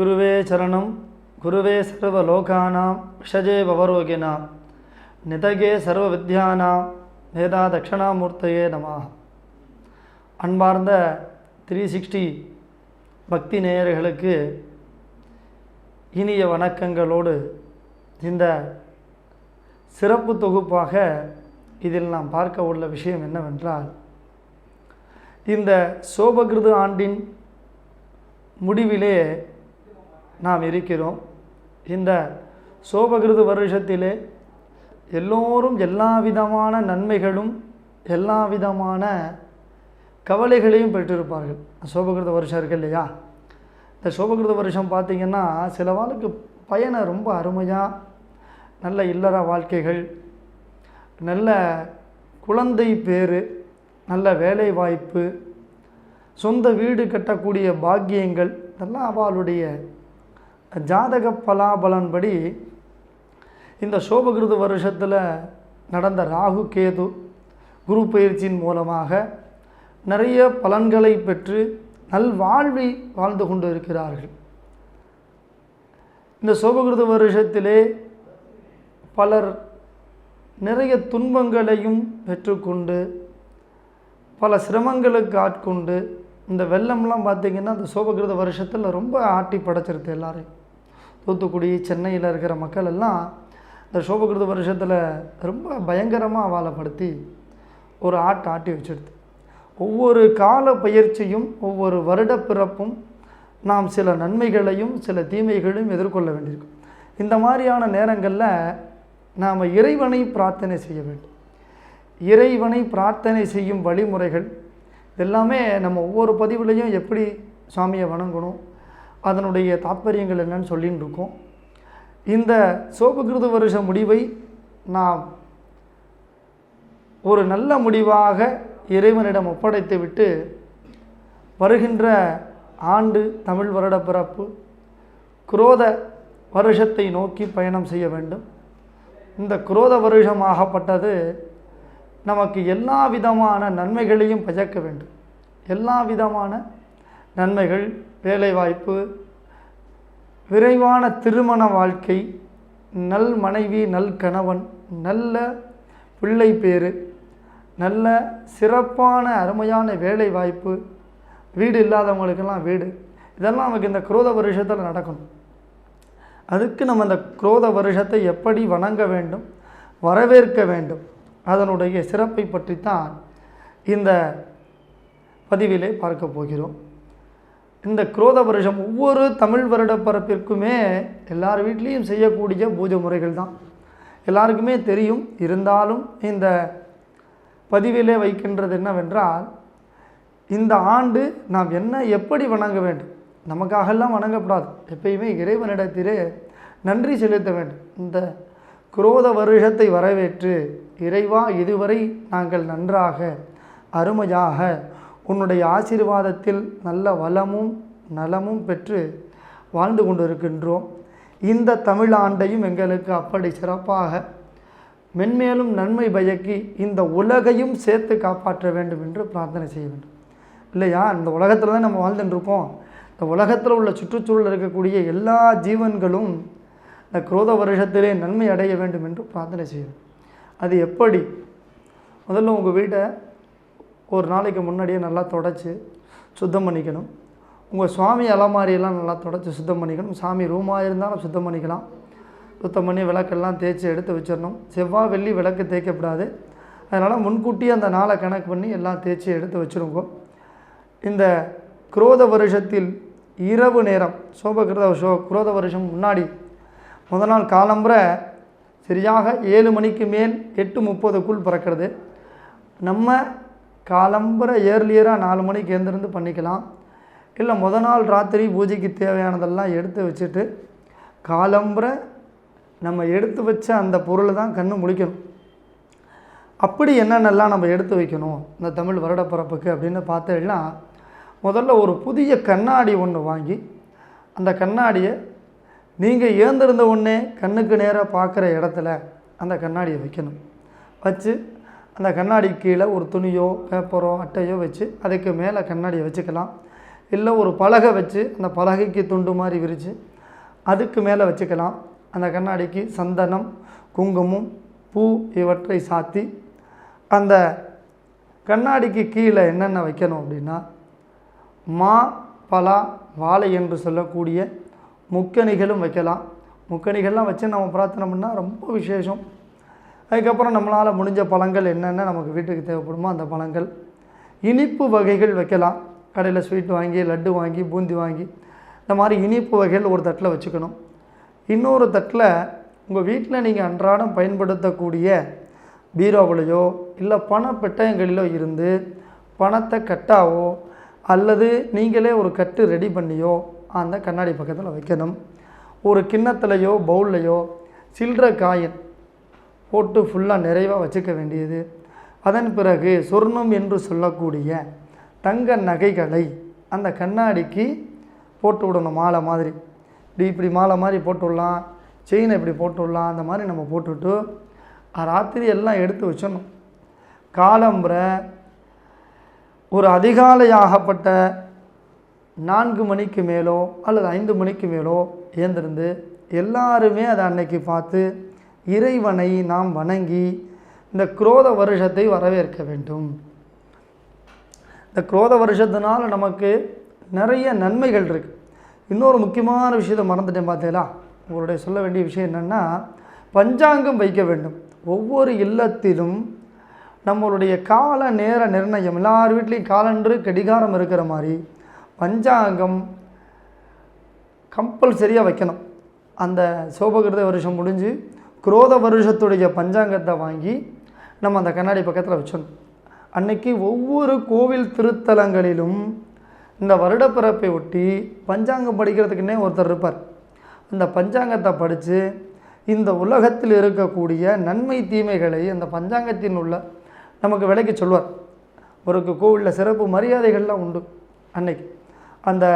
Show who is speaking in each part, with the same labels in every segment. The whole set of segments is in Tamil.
Speaker 1: குருவே சரணம் குருவே சர்வலோகானாம் விஷஜே பவரோகினாம் நிதகே சர்வ வித்யானாம் வேதா தட்சிணாமூர்த்தையே நம அன்பார்ந்த த்ரீ சிக்ஸ்டி பக்தி நேயர்களுக்கு இனிய வணக்கங்களோடு இந்த சிறப்பு தொகுப்பாக இதில் நாம் பார்க்க உள்ள விஷயம் என்னவென்றால் இந்த சோபகிருது ஆண்டின் முடிவிலே நாம் இருக்கிறோம். இந்த சோபகிருது வருஷத்திலே எல்லோரும் எல்லா விதமான நன்மைகளும் எல்லா விதமான கவலைகளையும் பெற்றிருப்பார்கள். சோபகிருத வருஷம் இருக்கு இல்லையா? இந்த சோபகிருத வருஷம் பார்த்திங்கன்னா சில வாழ்க்கு பயனை ரொம்ப அருமையாக நல்ல இல்லற வாழ்க்கைகள் நல்ல குழந்தை பேர் நல்ல வேலை வாய்ப்பு சொந்த வீடு கட்டக்கூடிய பாக்கியங்கள் இதெல்லாம் அவளுடைய ஜாதக பலாபலன்படி இந்த சோபகிருத வருஷத்தில் நடந்த ராகு கேது குரு பயிற்சியின் மூலமாக நிறைய பலன்களை பெற்று நல்வாழ்வை வாழ்ந்து கொண்டு இருக்கிறார்கள். இந்த சோபகிருத வருஷத்திலே பலர் நிறைய துன்பங்களையும் பெற்றுக்கொண்டு பல சிரமங்களுக்கு ஆட்கொண்டு இந்த வெள்ளம்லாம் பார்த்திங்கன்னா இந்த சோபகிருத வருஷத்தில் ரொம்ப ஆட்டி படைச்சிருது எல்லாரையும். தூத்துக்குடி சென்னையில் இருக்கிற மக்கள் எல்லாம் இந்த சோபகிருத வருஷத்தில் ரொம்ப பயங்கரமாக அவாலப்படுத்தி ஒரு ஆட்டை ஆட்டி வச்சிடுது ஒவ்வொரு கால பயிற்சியும் ஒவ்வொரு வருட பிறப்பும் நாம் சில நன்மைகளையும் சில தீமைகளையும் எதிர்கொள்ள வேண்டியிருக்கும் இந்த மாதிரியான நேரங்களில் நாம் இறைவனை பிரார்த்தனை செய்ய வேண்டும். இறைவனை பிரார்த்தனை செய்யும் வழிமுறைகள் எல்லாமே நம்ம ஒவ்வொரு பதிவுலையும் எப்படி சுவாமியை வணங்கணும் அதனுடைய தாற்பயங்கள் என்னன்னு சொல்லின்னு இருக்கோம். இந்த சோபகிருத வருஷ முடிவை நாம் ஒரு நல்ல முடிவாக இறைவனிடம் ஒப்படைத்து விட்டு வருகின்ற ஆண்டு தமிழ் வருட பிறப்பு குரோத வருஷத்தை நோக்கி பயணம் செய்ய வேண்டும். இந்த குரோத வருஷமாகப்பட்டது நமக்கு எல்லா விதமான நன்மைகளையும் பயக்க வேண்டும். எல்லா விதமான நன்மைகள் வேலைவாய்ப்பு விரைவான திருமண வாழ்க்கை நல் மனைவி நல் கணவன் நல்ல பிள்ளை பேர் நல்ல சிறப்பான அருமையான வேலை வாய்ப்பு வீடு இல்லாதவங்களுக்கெல்லாம் வீடு. இதெல்லாம் நமக்கு இந்த குரோத வருஷத்தில் நடக்கணும். அதுக்கு நம்ம இந்த குரோத வருஷத்தை எப்படி வணங்க வேண்டும் வரவேற்க வேண்டும் அதனுடைய சிறப்பை பற்றித்தான் இந்த பதிவிலே பார்க்க போகிறோம். இந்த குரோத வருஷம் ஒவ்வொரு தமிழ் வருட பரப்பிற்குமே எல்லார் வீட்லேயும் செய்யக்கூடிய பூஜை முறைகள் தான். எல்லாருக்குமே தெரியும். இருந்தாலும் இந்த பதிவிலே வைக்கின்றது என்னவென்றால் இந்த ஆண்டு நாம் என்ன எப்படி வணங்க வேண்டும்? நமக்காகலாம் வணங்கப்படாது. எப்பயுமே இறைவனிடத்திலே நன்றி செலுத்த வேண்டும். இந்த குரோத வருஷத்தை வரவேற்று இறைவா இதுவரை நாங்கள் நன்றாக அருமையாக உன்னுடைய ஆசீர்வாதத்தில் நல்ல வளமும் நலமும் பெற்று வாழ்ந்து கொண்டிருக்கின்றோம். இந்த தமிழ் ஆண்டையும் எங்களுக்கு அப்படி சிறப்பாக மென்மேலும் நன்மை பயக்கி இந்த உலகையும் சேர்த்து காப்பாற்ற வேண்டும் என்று பிரார்த்தனை செய்ய வேண்டும். இல்லையா? இந்த உலகத்தில் தான் நம்ம வாழ்ந்துட்டுருக்கோம் இந்த உலகத்தில் உள்ள சுற்றுச்சூழல் இருக்கக்கூடிய எல்லா ஜீவன்களும் இந்த குரோத வருஷத்திலே நன்மை அடைய வேண்டும் என்று பிரார்த்தனை செய்யும் அது எப்படி? முதல்ல உங்கள் வீட்டை ஒரு நாளைக்கு முன்னாடியே நல்லா தொடச்சி சுத்தம் பண்ணிக்கணும். உங்கள் சுவாமி அலமாரியெல்லாம் நல்லா தொடச்சி சுத்தம் பண்ணிக்கணும். சாமி ரூமாக இருந்தாலும் சுத்தம் பண்ணிக்கலாம். சுத்தம் பண்ணி விளக்கெல்லாம் தேய்ச்சி எடுத்து வச்சிடணும். செவ்வாய் வெள்ளி விளக்கு தேய்க்கப்படாது. அதனால் முன்கூட்டியே அந்த நாளை கணக்கு பண்ணி எல்லாம் தேய்ச்சி எடுத்து வச்சுருங்கோ. இந்த குரோத வருஷத்தில் இரவு நேரம் சோபகிருத சோ குரோத வருஷம் முன்னாடி முத நாள் காலம்புரை சரியாக ஏழு மணிக்கு மேல் எட்டு முப்பதுக்குள் பிறக்கிறது. நம்ம காலம்புரை ஏர்லியராக நாலு மணிக்கு எழுந்திருந்து பண்ணிக்கலாம். இல்லை முத நாள் ராத்திரி பூஜைக்கு தேவையானதெல்லாம் எடுத்து வச்சுட்டு காலம்புரை நம்ம எடுத்து வச்ச அந்த பொருளை தான் கண்ணு முழிக்கணும். அப்படி என்னென்னலாம் நம்ம எடுத்து வைக்கணும்? இந்த தமிழ் வருடப்பிறப்புக்கு அப்படின்னு பார்த்தேன்னா முதல்ல ஒரு புதிய கண்ணாடி ஒன்று வாங்கி அந்த கண்ணாடியை நீங்கள் ஏந்திருந்த உடனே கண்ணுக்கு நேராக பார்க்குற இடத்துல அந்த கண்ணாடியை வைக்கணும். வச்சு அந்த கண்ணாடி கீழே ஒரு துணியோ பேப்பரோ அட்டையோ வச்சு அதுக்கு மேலே கண்ணாடியை வச்சுக்கலாம். இல்லை ஒரு பலகை வச்சு அந்த பலகைக்கு துண்டு மாதிரி விரித்து அதுக்கு மேலே வச்சுக்கலாம். அந்த கண்ணாடிக்கு சந்தனம் குங்குமம் பூ இவற்றை சாத்தி அந்த கண்ணாடிக்கு கீழே என்னென்ன வைக்கணும் அப்படின்னா மா பலா வாழை என்று சொல்லக்கூடிய முக்கணிகளும் வைக்கலாம். முக்கணிகள்லாம் வச்சு நம்ம பிரார்த்தனை பண்ணால் ரொம்ப விசேஷம். அதுக்கப்புறம் நம்மளால் முடிஞ்ச பழங்கள் என்னென்ன நமக்கு வீட்டுக்கு தேவைப்படுமோ அந்த பழங்கள். இனிப்பு வகைகள் வைக்கலாம். கடையில் ஸ்வீட் வாங்கி லட்டு வாங்கி பூந்தி வாங்கி. இந்த மாதிரி இனிப்பு வகைகள் ஒரு தட்டில் வச்சுக்கணும். இன்னொரு தட்டில் உங்கள் வீட்டில் நீங்கள் அன்றாடம் பயன்படுத்தக்கூடிய பீரோவிலையோ இல்லை பணப்பெட்டயங்களிலோ இருந்து பணத்தை கட்டாவோ அல்லது நீங்களே ஒரு கட்டு ரெடி பண்ணியோ அந்த கண்ணாடி பக்கத்தில் வைக்கணும். ஒரு கிண்ணத்துலையோ பவுல்லையோ சில்லற காயின் போட்டு ஃபுல்லாக நிறைவாக வச்சுக்க வேண்டியது. அதன் பிறகு சொர்ணம் என்று சொல்லக்கூடிய தங்க நகைகளை அந்த கண்ணாடிக்கு போட்டு விடணும் மாலை மாதிரி. இப்படி இப்படி மாலை மாதிரி போட்டு விடலாம் செயினை இப்படி போட்டு விடலாம் அந்த மாதிரி நம்ம போட்டுவிட்டு ராத்திரி எல்லாம் எடுத்து வச்சிடணும். காலம்புரை ஒரு அதிகாலையாகப்பட்ட நான்கு மணிக்கு மேலோ அல்லது ஐந்து மணிக்கு மேலோ ஏந்திருந்து எல்லாருமே அதை அன்னைக்கு பார்த்து இறைவனை நாம் வணங்கி இந்த குரோத வருஷத்தை வரவேற்க வேண்டும். இந்த குரோத வருஷத்தினால் நமக்கு நிறைய நன்மைகள் இருக்குது இன்னொரு முக்கியமான விஷயத்தை மறந்துட்டேன் பார்த்தீங்களா? உங்களுடைய சொல்ல வேண்டிய விஷயம் என்னென்னா பஞ்சாங்கம் வைக்க வேண்டும். ஒவ்வொரு இல்லத்திலும் நம்மளுடைய கால நேர நிர்ணயம் எல்லார் வீட்லேயும் காலன்று கடிகாரம் இருக்கிற மாதிரி பஞ்சாங்கம் கம்பல்சரியாக வைக்கணும். அந்த சோபகிருத வருஷம் முடிஞ்சு குரோத வருஷத்துடைய பஞ்சாங்கத்தை வாங்கி நம்ம அந்த கண்ணாடி பக்கத்தில் வச்சிடணும் அன்னைக்கு ஒவ்வொரு கோவில் திருத்தலங்களிலும் இந்த வருடப்பிறப்பை ஒட்டி பஞ்சாங்கம் படிக்கிறதுக்குன்னே ஒருத்தர் இருப்பார். அந்த பஞ்சாங்கத்தை படித்து இந்த உலகத்தில் இருக்கக்கூடிய நன்மை தீமைகளை அந்த பஞ்சாங்கத்தின் உள்ள நமக்கு விலைக்கு சொல்வார். ஒருக்கு கோவிலில் சிறப்பு மரியாதைகள்லாம் உண்டு. அன்னைக்கு அந்த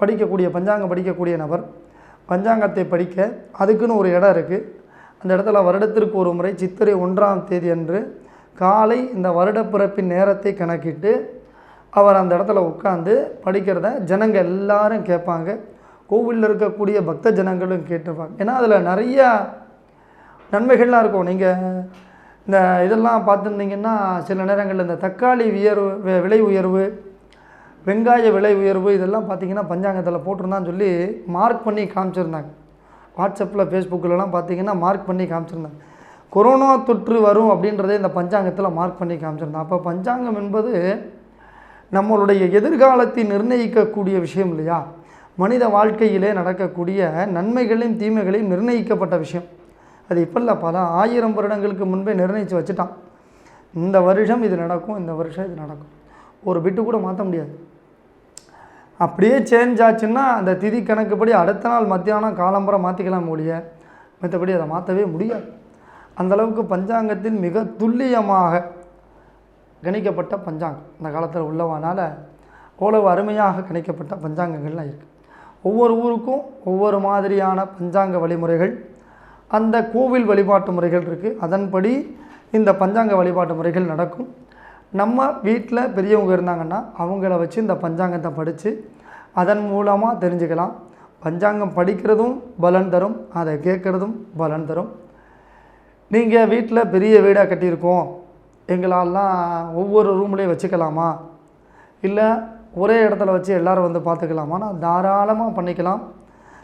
Speaker 1: படிக்கக்கூடிய பஞ்சாங்கம் படிக்கக்கூடிய நபர் பஞ்சாங்கத்தை படிக்க அதுக்குன்னு ஒரு இடம் இருக்குது அந்த இடத்துல வருடத்திற்கு ஒரு முறை சித்திரை ஒன்றாம் தேதி அன்று காலை இந்த வருடப்பிறப்பின் நேரத்தை கணக்கிட்டு அவர் அந்த இடத்துல உட்காந்து படிக்கிறத ஜனங்க எல்லாரும் கேட்பாங்க. கோவிலில் இருக்கக்கூடிய பக்த ஜனங்களும் கேட்டுப்பாங்க. ஏன்னா அதில் நிறைய நன்மைகள்லாம் இருக்கும். நீங்கள் இந்த இதெல்லாம் பார்த்துருந்தீங்கன்னா சில நேரங்களில் இந்த தக்காளி உயர்வு விலை உயர்வு வெங்காய விலை உயர்வு இதெல்லாம் பார்த்தீங்கன்னா பஞ்சாங்கத்தில் போட்டிருந்தான்னு சொல்லி மார்க் பண்ணி காமிச்சிருந்தாங்க. வாட்ஸ்அப்பில் ஃபேஸ்புக்கிலலாம் பார்த்தீங்கன்னா மார்க் பண்ணி காமிச்சிருந்தாங்க. கொரோனா தொற்று வரும் அப்படின்றதே இந்த பஞ்சாங்கத்தில் மார்க் பண்ணி காமிச்சிருந்தேன் அப்போ பஞ்சாங்கம் என்பது நம்மளுடைய எதிர்காலத்தை நிர்ணயிக்கக்கூடிய விஷயம் இல்லையா? மனித வாழ்க்கையிலே நடக்கக்கூடிய நன்மைகளையும் தீமைகளையும் நிர்ணயிக்கப்பட்ட விஷயம். அது இப்போ இல்லை பல ஆயிரம் வருடங்களுக்கு முன்பே நிர்ணயித்து வச்சுட்டான். இந்த வருஷம் இது நடக்கும் இந்த வருஷம் இது நடக்கும். ஒரு பிட்டு கூட மாற்ற முடியாது. அப்படியே சேஞ்ச் ஆச்சுன்னா அந்த திதி கணக்குப்படி அடுத்த நாள் மத்தியானம் காலம்புரை மாற்றிக்கலாம் ஒழிய. மற்றபடி அதை மாற்றவே முடியாது. அந்த அளவுக்கு மிக துல்லியமாக கணிக்கப்பட்ட பஞ்சாங்கம். அந்த காலத்தில் உள்ளவனால் அவ்வளவு அருமையாக கணிக்கப்பட்ட பஞ்சாங்கங்கள்லாம் இருக்குது ஒவ்வொரு ஊருக்கும் ஒவ்வொரு மாதிரியான பஞ்சாங்க வழிமுறைகள் அந்த கோவில் வழிபாட்டு முறைகள் இருக்குது அதன்படி இந்த பஞ்சாங்க வழிபாட்டு முறைகள் நடக்கும். நம்ம வீட்டில் பெரியவங்க இருந்தாங்கன்னா அவங்கள வச்சு இந்த பஞ்சாங்கத்தை படித்து அதன் மூலமாக தெரிஞ்சுக்கலாம். பஞ்சாங்கம் படிக்கிறதும் பலன் தரும் அதை கேட்குறதும் பலன் தரும். நீங்கள் வீட்டில் பெரிய வீடாக கட்டியிருக்கோம். எங்களாலாம் ஒவ்வொரு ரூம்லேயும் வச்சுக்கலாமா? இல்லை ஒரே இடத்துல வச்சு எல்லோரும் வந்து பார்த்துக்கலாமான்னா தாராளமாக பண்ணிக்கலாம்.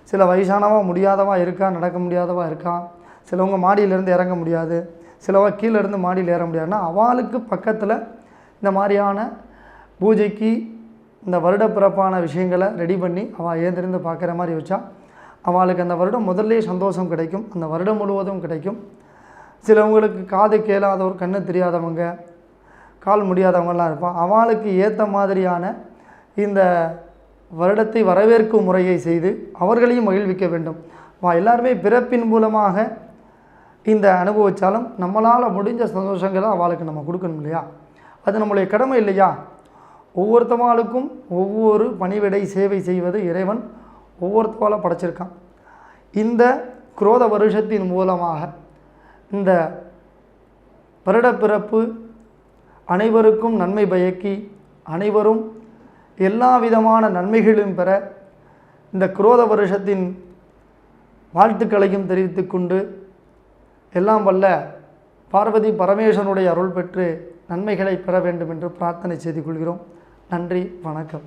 Speaker 1: சில வயசானவா முடியாதவா இருக்கா? நடக்க முடியாதவா இருக்கா? சிலவங்க மாடியிலேருந்து இறங்க முடியாது. சிலவா கீழே இருந்து மாடியில் ஏற முடியாதுன்னா அவளுக்கு பக்கத்தில் இந்த மாதிரியான பூஜைக்கு இந்த வருடப்பிறப்பான விஷயங்களை ரெடி பண்ணி அவள் ஏந்திருந்து பார்க்குற மாதிரி வச்சா அவளுக்கு அந்த வருடம் முதல்லே சந்தோஷம் கிடைக்கும் அந்த வருடம் முழுவதும் கிடைக்கும். சிலவங்களுக்கு காது கேளாதவர் கண்ணு தெரியாதவங்க கால் முடியாதவங்கலாம் இருப்பான் அவளுக்கு ஏற்ற மாதிரியான இந்த வருடத்தை வரவேற்கும் முறையை செய்து அவர்களையும் மகிழ்விக்க வேண்டும். வா எல்லாருமே பிறப்பின் மூலமாக இந்த அனுபவித்தாலும் நம்மளால் முடிஞ்ச சந்தோஷங்களை அவளுக்கு நம்ம கொடுக்கணும் இல்லையா? அது நம்முடைய கடமை இல்லையா? ஒவ்வொருத்தவாளுக்கும் ஒவ்வொரு பணிவிடை சேவை செய்வது இறைவன் ஒவ்வொருத்தவாளை படைச்சிருக்கான். இந்த குரோத வருஷத்தின் மூலமாக இந்த வருடப்பிறப்பு அனைவருக்கும் நன்மை பயக்கி அனைவரும் எல்லா விதமான நன்மைகளும் பெற இந்த குரோத வருஷத்தின் வாழ்த்துக்களையும் தெரிவித்து கொண்டு எல்லாம் வல்ல பார்வதி பரமேஸ்வனுடைய அருள் பெற்று நன்மைகளை பெற வேண்டும் என்று பிரார்த்தனை செய்து கொள்கிறோம். நன்றி வணக்கம்.